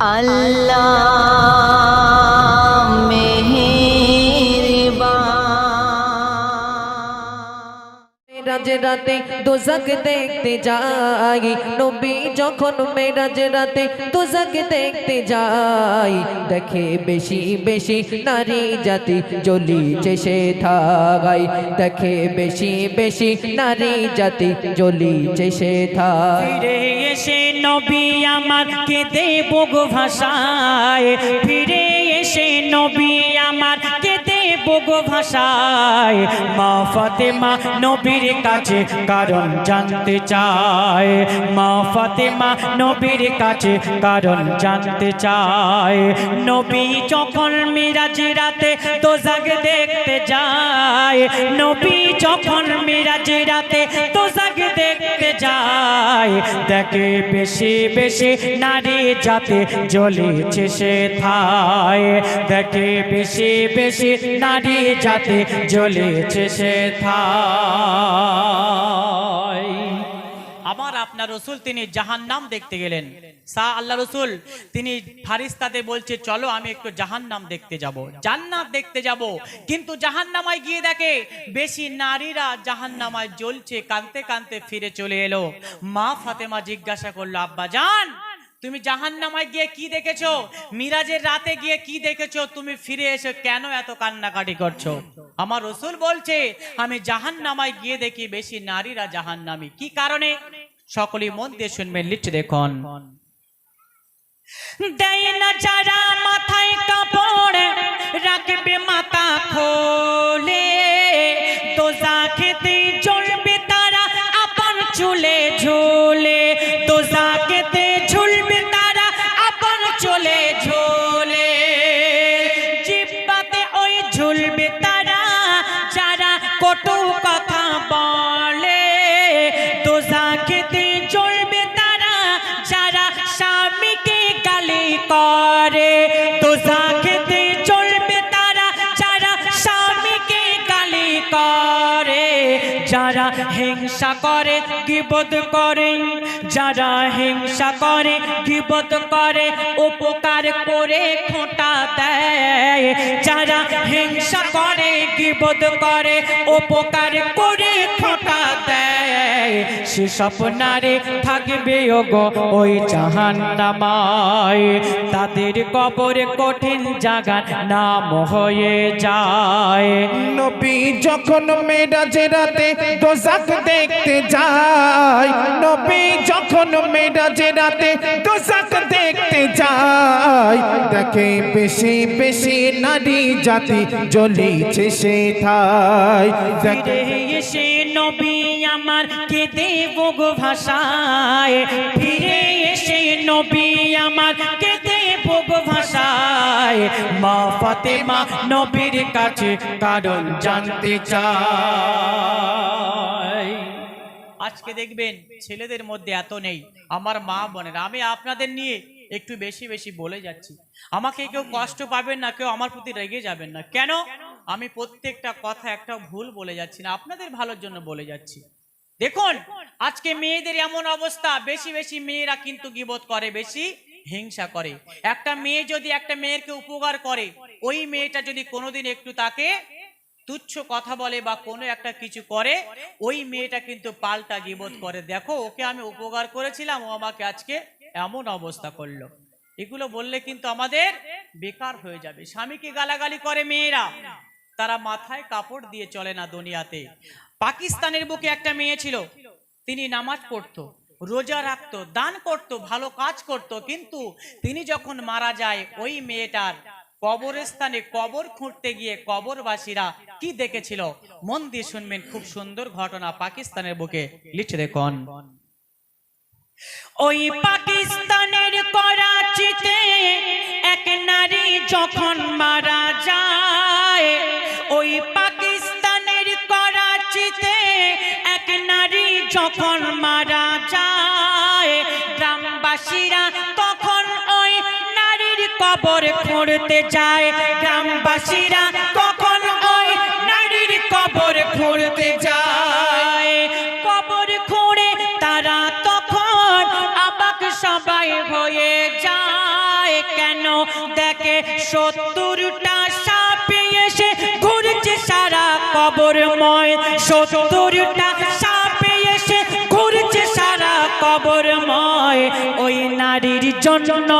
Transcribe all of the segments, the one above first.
আল্লাহ রাতে দোজাক দেখতে যাই। নবী যখন মেরাজ রাতে দোজাক দেখতে যাই, দেখে বেশি বেশি নারী জাতি জ্বলিছে সে থাই দেখে বেশি বেশি নারী জাতি জ্বলিছে সে থাই এসে নবী আমার কেঁদে বগো ভাষায় ফিরে এসে নবী আমার বগো ভাষায়, মা ফাতেমা নবীর কাছে কারণ জানতে চায়। মা ফাতেমা নবীর কাছে কারণ জানতে চায়। নবী যখন মিরাজ রাতে দোজাক দেখতে যায়, নবী যখন মিরাজ রাতে দোজাক দেখতে যায়, দেখে বেশি বেশি নারী জাতে জ্বলেছে সে থায় দেখে বেশি বেশি নারী জাতে জ্বলেছে সে থায় আমার আপনার রসুল, তিনি জাহান্নাম দেখতে গেলেন। সা আল্লাহ রসুল, তিনি ফারিস্তাতে বলছে, চলো আমি একটু জাহান্নাম দেখতে যাব। জান্নাত দেখতে যাব, কিন্তু জাহান্নামায় গিয়ে দেখে বেশি নারীরা জাহান্নামায় জ্বলছে কানতে কানতে ফিরে চলে এলো। মা ফাতেমা জিজ্ঞাসা করল, আব্বা জান তুমি জাহান্নামায় গিয়ে কি দেখেছ? মিরাজের রাতে গিয়ে কি দেখেছ? তুমি ফিরে এসে কেন এত কান্নাকাটি করছ? আমার রসুল বলছে, আমি জাহান্নামায় গিয়ে দেখি বেশি নারীরা জাহান্নামী। কি কারণে? সকলেই মন দিয়ে শুনবেন লিখছে দেখুন। দেয় না যারা মাথায় কাপড়, রাখবে মাথা খোলে। দোজা খেতে কটু কথা বলে। তো খেতে চলবে তারা যারা স্বামীকে গালি করে। যারা হিংসা করে, গিবত করে, যারা হিংসা করে, গিবত করে, উপকার করে খোঁটা দেয়। যারা হিংসা করে, গিবত করে, উপকার করে সে স্বপ্নারে থাকবে ওগো ওই জাহান নামায় তাদের কবরে কঠিন জাগান নাম হয়ে যায়। নবী যখন মেরাজে রাতে দোজাক দেখতে যায় নবী যখন মেরাজে রাতে দোজাক দেখতে যায় দেখে বেশি বেশি নারী জাতি জ্বলিছে সে থাই দেখে এসে নবী আমার কেঁদে বগো ভাষায়। ফিরে এসে নবী আমার কেঁদে বগো ভাষায়। মা ফাতেমা নবীর কাছে কারণ জানতে চায়। আজকে দেখবেন ছেলেদের মধ্যে এত নেই। আমার মা বোনেরা, আমি আপনাদের নিয়ে একটু বেশি বেশি বলে যাচ্ছি। আমাকে কেউ কষ্ট পাবেন না, কেউ আমার প্রতি রেগে যাবেন না। কেন? আমি প্রত্যেকটা কথা একটা ভুল বলে যাচ্ছি না, আপনাদের ভালোর জন্য বলে যাচ্ছি। দেখুন আজকে মেয়েদের এমন অবস্থা বেশি বেশি মেয়েরা কিন্তু গিবোধ করে বেশি হিংসা করে। একটা মেয়ে যদি একটা মেয়েরকে উপকার করে ওই মেয়েটা যদি কোনোদিন একটু তাকে তুচ্ছ কথা বলে বা কোনো একটা কিছু করে ওই মেয়েটা কিন্তু পাল্টা গিবোধ করে। দেখো ওকে আমি উপকার করেছিলাম ও আমাকে আজকে এমন অবস্থা করল। এগুলো বললে কিন্তু আমাদের বেকার হয়ে যাবে। স্বামীকে গালাগালি করে মেয়েরা? তারা মাথায় কাপড় দিয়ে চলে না দুনিয়াতে। পাকিস্তানের বুকে একটা মেয়ে ছিল। তিনি নামাজ পড়তো, রোজা রাখতো, দান করত, ভালো কাজ করত, কিন্তু তিনি যখন মারা যায়, ওই মেয়েটার কবরস্থানে কবর খুঁড়তে গিয়ে কবরবাসীরা কি দেখেছিল? মন দিয়ে শুনবেন, খুব সুন্দর ঘটনা পাকিস্তানের বুকে। লিখে দেখুন ওই পাকিস্তানের করাচিতে এক নারী যখন মারা যায়, ওই যখন মারা যায়, গ্রামবাসীরা তখন ওই নারীর কবর খুঁড়তে যায়। গ্রামবাসীরা তখন ওই নারীর কবর খুঁড়তে যায়। কবর খুঁড়ে তারা তখন আবাক সবাই হয়ে যায়। কেন দেখে সত্তরটা সাপে এসে ঘুরছে সারা কবরময়। সত্তরটা ওই নারীর জন্য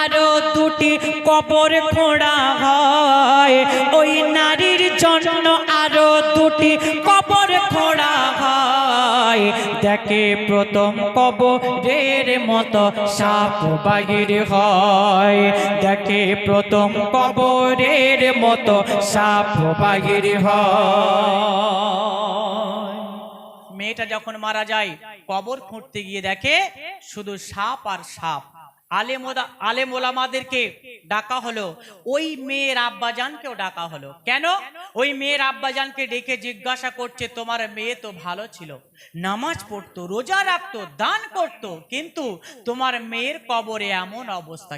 আরও দুটি কবর খোঁড়া হয়। ওই নারীর জন্য আরও দুটি কবর খোঁড়া হয়। দেখে প্রথম কবরের মতো সাপ বাহির হয়। দেখে প্রথম কবরের মতো সাপ বাহির হয়। মেয়েটা যখন মারা যায় কবর খুঁড়তে গিয়ে দেখে শুধু সাপ আর সাপ। আলেমোদা ডাকা হলো। ওই মেয়ের আব্বাজানকেও ডাকা হলো। কেন? ওই মেয়ের আব্বাজানকে ডেকে জিজ্ঞাসা করছে, তোমার মেয়ে তো ভালো ছিল। নামাজ পড়তো, রোজা রাখতো, দান করতো, কিন্তু তোমার মেয়ের কবরে এমন অবস্থা